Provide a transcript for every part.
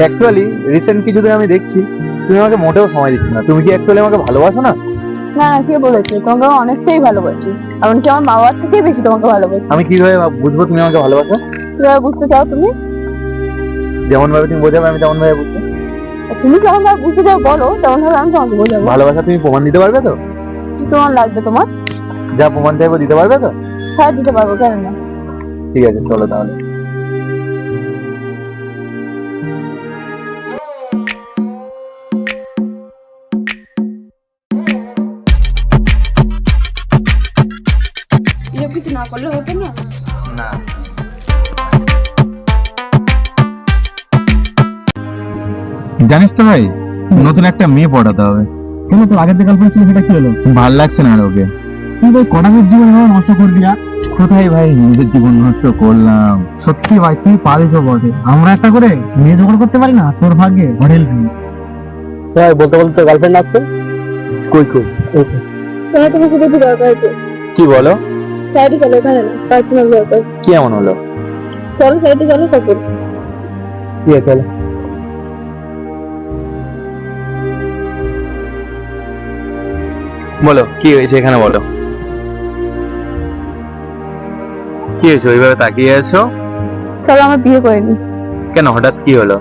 Actually recent কিছুদিন আমি দেখছি তুমি আমাকে মোটেও সময় দিচ্ছ না। তুমি কি অ্যাকচুয়ালি আমাকে ভালোবাসো না? না কে বলেছে? তোমাকে অনেকটাই ভালোবাসি। এমনকি আমার মা বাবার থেকেই বেশি তোমাকে ভালোবাসি। আমি কীভাবে বুঝব তুমি আমাকে ভালোবাসো? কীভাবে বুঝতে চাও তুমি? যেমন ভাবে তুমি বোঝাবে আমি তেমন ভাবে বুঝব তুমি কেমন ভাবে বুঝতে চাও বলো তেমন ভাবে আমি তোমাকে বোঝাবো। ভালোবাসা তুমি প্রমাণ দিতে পারবে তো? কি তোমার লাগবে তোমার? যা প্রমাণ চাইব দিতে পারবে তো? হ্যাঁ দিতে পারব কেন না? ঠিক আছে চলো তাহলে। এসব কিছু না করলে হতো না না জানিস তো ভাই নতুন একটা মেয়ে পড়াতে হবে কেন তোর আগের যে গার্লফ্রেন্ড ছিল সেটা কি হলো ভালো লাগছে না আর ওকে তুই ভাই জীবন নষ্ট আর কোথায় ভাই নিজের জীবন নষ্ট করলাম সত্যি ভাই তুই পারিস বটে আমরা একটা করে মেয়ে জোগাড় করতে পারি না তোর ভাগ্যে ঘরে হেল্পি ভাই বলতে বলতে গার্লফ্রেন্ড আছে কই কই তোমার দরকার কি বলো সাইডে চলো এখানে। না পার্সোনাল কি এমন হলো? চলো সাইডে চলো আছে চলো। বলো কি হয়েছে এখানে বলো। কি হয়েছে ওইভাবে তাকিয়ে আছো? চলো আমার বিয়ে করে নি কেন হঠাৎ কি হলো?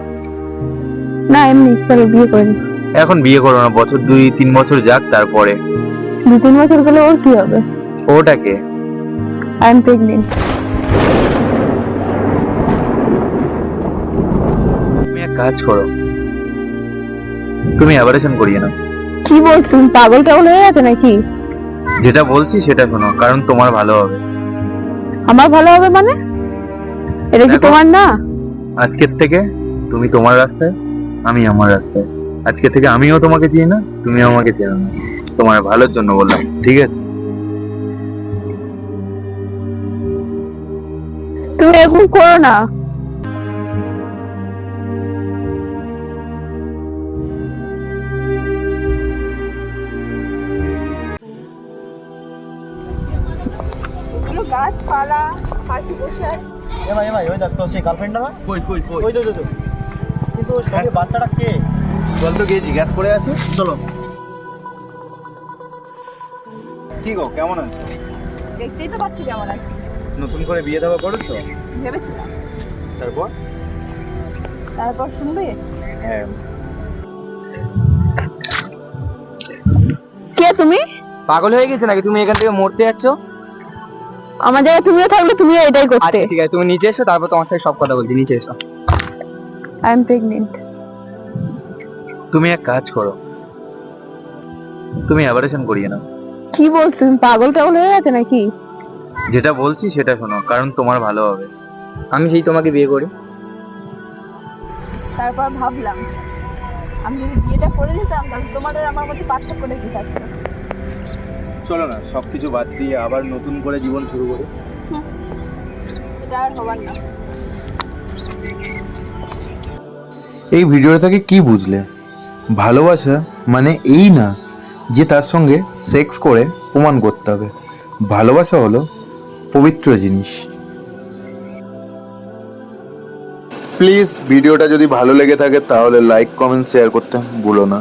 না এমনি চলো বিয়ে করে নি এখন বিয়ে করো না বছর দুই তিন বছর যাক তারপরে। দু তিন বছর গেলে ওর কি হবে? ওটাকে আই এম প্রেগনেন্ট তুমি এক কাজ করো। তুমি অ্যাভারেশন করিয়ে নাও কি বলছো? তুমি পাগল টাগল হয়ে গেছে নাকি? যেটা বলছি সেটা শোনো কারণ তোমার ভালো হবে। আমার ভালো হবে মানে? এটা কি তোমার না? আজকের থেকে তুমি তোমার রাস্তায় আমি আমার রাস্তায়। আজকে থেকে আমিও তোমাকে চিনি না তুমিও আমাকে চেনো না। তোমার ভালোর জন্য বললাম ঠিক আছে? তুমি এরকম করো না। গাছপালা পাখি বসে এ ভাই এ ওই দেখ তো সেই গার্লফ্রেন্ডটা না? কই কই কই? ওই তো তো, কিন্তু ওর সঙ্গে বাচ্চাটা কে? চল তো গিয়ে জিজ্ঞাসা করে আসি চলো। কি গো কেমন আছো দেখতেই তো পাচ্ছি কেমন আছি নতুন করে বিয়ে দেওয়া করেছ? ভেবেছিলাম। তারপর? তারপর শুনবে? হ্যাঁ। কে তুমি? পাগল হয়ে গেছে নাকি? তুমি এখান থেকে মরতে যাচ্ছ? আমার জায়গায় তুমিও থাকলে তুমিও এটাই করতে। আচ্ছা ঠিক আছে তুমি নিচে এসো তারপর তোমার সাথে সব কথা বলছি নিচে এসো। আই এম প্রেগনেন্ট তুমি এক কাজ করো। তুমি অ্যাভারেশন করিয়ে নাও। কি বলছো? তুমি পাগল টাগল হয়ে গেছে নাকি? যেটা বলছি সেটা শোনো কারণ তোমার ভালো হবে। আমি সেই তোমাকে বিয়ে করি। তারপর ভাবলাম আমি যদি বিয়েটা করে নিতাম তাহলে তোমার আর আমার মধ্যে পার্থক্যটা কি থাকতো? চলো না সবকিছু বাদ দিয়ে আবার নতুন করে জীবন শুরু করি। সেটা আর হবার না। এই ভিডিওটা থেকে কি বুঝলে? ভালোবাসা মানে এই না যে তার সঙ্গে সেক্স করে প্রমাণ করতে হবে। ভালোবাসা হলো পবিত্র জিনিস। প্লিজ, ভিডিওটা যদি ভালো লেগে থাকে, তাহলে লাইক, কমেন্ট, শেয়ার করতে ভুলো না।